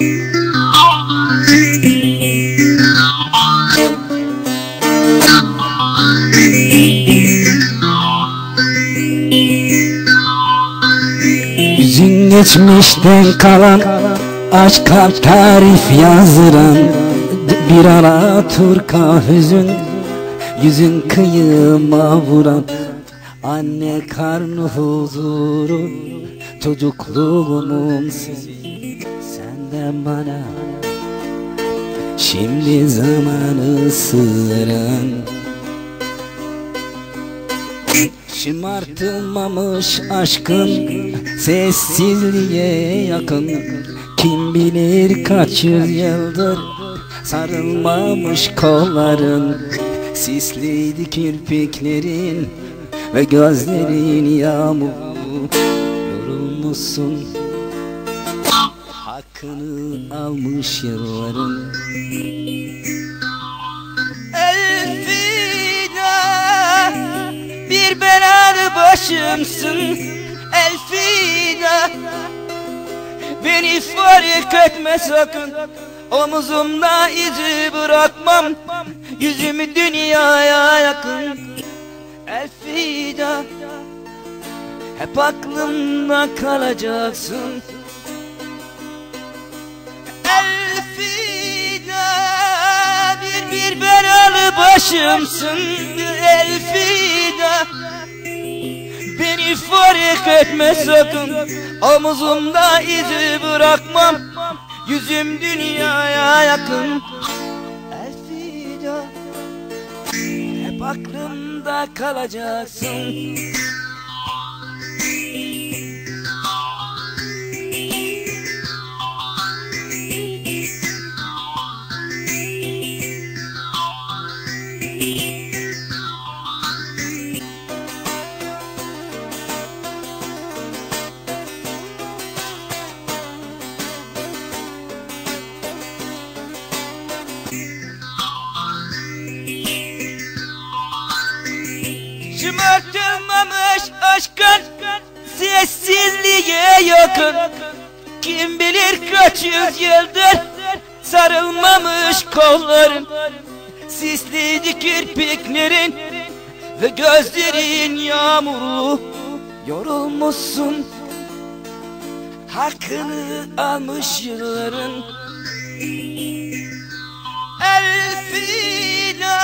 Yüzün geçmişten kalan Aşk kalp tarif yazdıran Bir ara turka hüzün Yüzün kıyıma vuran Anne karnı huzuru Çocukluğumun sesi Senden bana. Şimdi zamanı sığıran Şımartılmamış aşkın sessizliğe yakın. Kim bilir kaç yüzyıldır sarılmamış kolların Sisliydi kirpiklerin ve gözlerin yağmur. Yorulmuşsun. Hakkını almış yılların. Elfida Bir belalı başımsın. Elfida Beni fark etme sakın. Omuzumda izi bırakmam Yüzümü dünyaya yakın Elfida Hep aklımda kalacaksın. Elfida Bir bir belalı başımsın. Elfida Beni fark etme sakın. Omuzumda izi bırakmam. Yüzüm dünyaya yakın aklımda kalacaksın. Şımartılmamış aşkın sessizliğe yakın. Kim bilir kaç yüzyıldır sarılmamış kolların Sisliydi kirpiklerin ve gözlerin yağmurlu Yorulmuşsun. Hakkını almış yılların. Elfina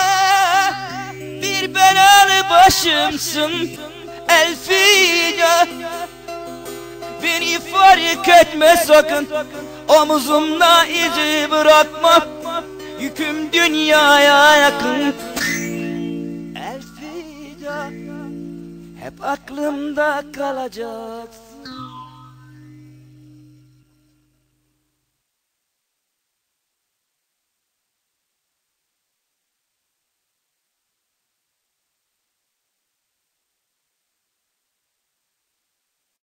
bir belalı başımsın Elfina Beni fark etme sakın. Omuzumda izi bırakma Yüküm dünyaya yakın. Elfida Hep aklımda kalacaksın